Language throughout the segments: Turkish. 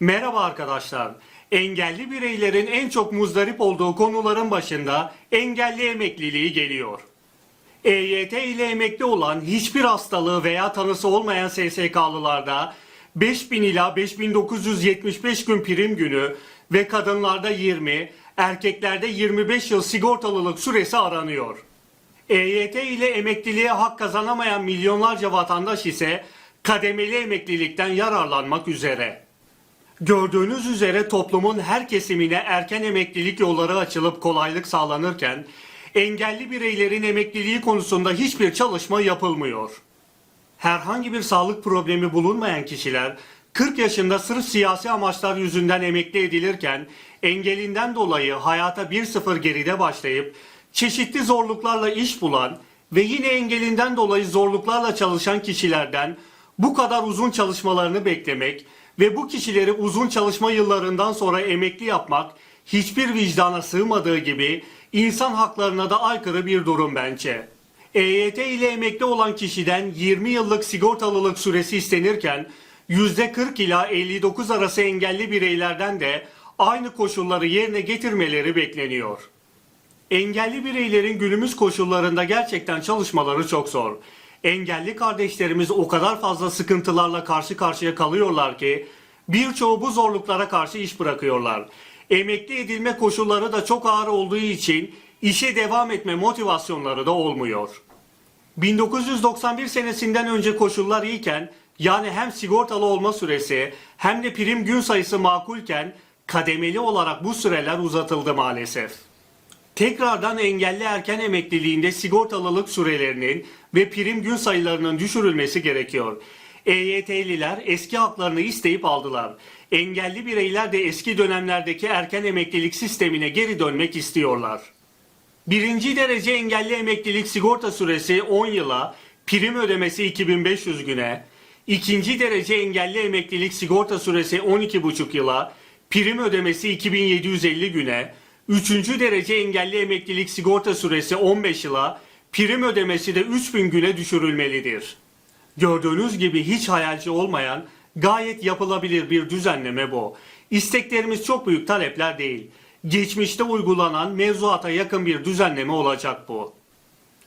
Merhaba arkadaşlar. Engelli bireylerin en çok muzdarip olduğu konuların başında engelli emekliliği geliyor. EYT ile emekli olan hiçbir hastalığı veya tanısı olmayan SSK'lılarda 5000 ila 5975 gün prim günü ve kadınlarda 20, erkeklerde 25 yıl sigortalılık süresi aranıyor. EYT ile emekliliğe hak kazanamayan milyonlarca vatandaş ise kademeli emeklilikten yararlanmak üzere. Gördüğünüz üzere toplumun her kesimine erken emeklilik yolları açılıp kolaylık sağlanırken engelli bireylerin emekliliği konusunda hiçbir çalışma yapılmıyor. Herhangi bir sağlık problemi bulunmayan kişiler 40 yaşında sırf siyasi amaçlar yüzünden emekli edilirken engelinden dolayı hayata 1-0 geride başlayıp çeşitli zorluklarla iş bulan ve yine engelinden dolayı zorluklarla çalışan kişilerden bu kadar uzun çalışmalarını beklemek ve bu kişileri uzun çalışma yıllarından sonra emekli yapmak hiçbir vicdana sığmadığı gibi insan haklarına da aykırı bir durum bence. EYT ile emekli olan kişiden 20 yıllık sigortalılık süresi istenirken %40 ila 59 arası engelli bireylerden de aynı koşulları yerine getirmeleri bekleniyor. Engelli bireylerin günümüz koşullarında gerçekten çalışmaları çok zor. Engelli kardeşlerimiz o kadar fazla sıkıntılarla karşı karşıya kalıyorlar ki birçoğu bu zorluklara karşı iş bırakıyorlar. Emekli edilme koşulları da çok ağır olduğu için işe devam etme motivasyonları da olmuyor. 1991 senesinden önce koşullar iyiken yani hem sigortalı olma süresi hem de prim gün sayısı makulken kademeli olarak bu süreler uzatıldı maalesef. Tekrardan engelli erken emekliliğinde sigortalılık sürelerinin ve prim gün sayılarının düşürülmesi gerekiyor. EYT'liler eski haklarını isteyip aldılar. Engelli bireyler de eski dönemlerdeki erken emeklilik sistemine geri dönmek istiyorlar. Birinci derece engelli emeklilik sigorta süresi 10 yıla, prim ödemesi 2500 güne, ikinci derece engelli emeklilik sigorta süresi 12,5 yıla, prim ödemesi 2750 güne, üçüncü derece engelli emeklilik sigorta süresi 15 yıla, prim ödemesi de 3000 güne düşürülmelidir. Gördüğünüz gibi hiç hayalci olmayan gayet yapılabilir bir düzenleme bu. İsteklerimiz çok büyük talepler değil. Geçmişte uygulanan mevzuata yakın bir düzenleme olacak bu.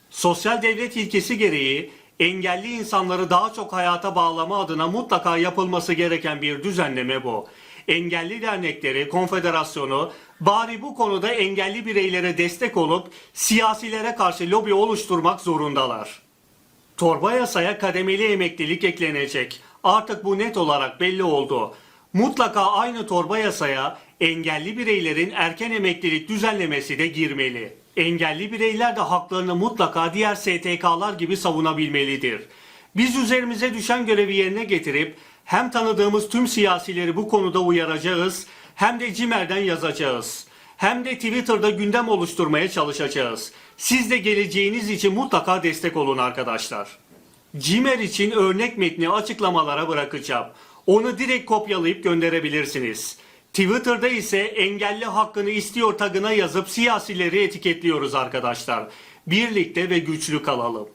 Sosyal devlet ilkesi gereği engelli insanları daha çok hayata bağlama adına mutlaka yapılması gereken bir düzenleme bu. Engelli dernekleri, konfederasyonu bari bu konuda engelli bireylere destek olup siyasilere karşı lobi oluşturmak zorundalar. Torba yasaya kademeli emeklilik eklenecek. Artık bu net olarak belli oldu. Mutlaka aynı torba yasaya engelli bireylerin erken emeklilik düzenlemesi de girmeli. Engelli bireyler de haklarını mutlaka diğer STK'lar gibi savunabilmelidir. Biz üzerimize düşen görevi yerine getirip hem tanıdığımız tüm siyasileri bu konuda uyaracağız hem de CİMER'den yazacağız. Hem de Twitter'da gündem oluşturmaya çalışacağız. Siz de geleceğiniz için mutlaka destek olun arkadaşlar. Cimer için örnek metni açıklamalara bırakacağım. Onu direkt kopyalayıp gönderebilirsiniz. Twitter'da ise engelli hakkını istiyor tagına yazıp siyasileri etiketliyoruz arkadaşlar. Birlikte ve güçlü kalalım.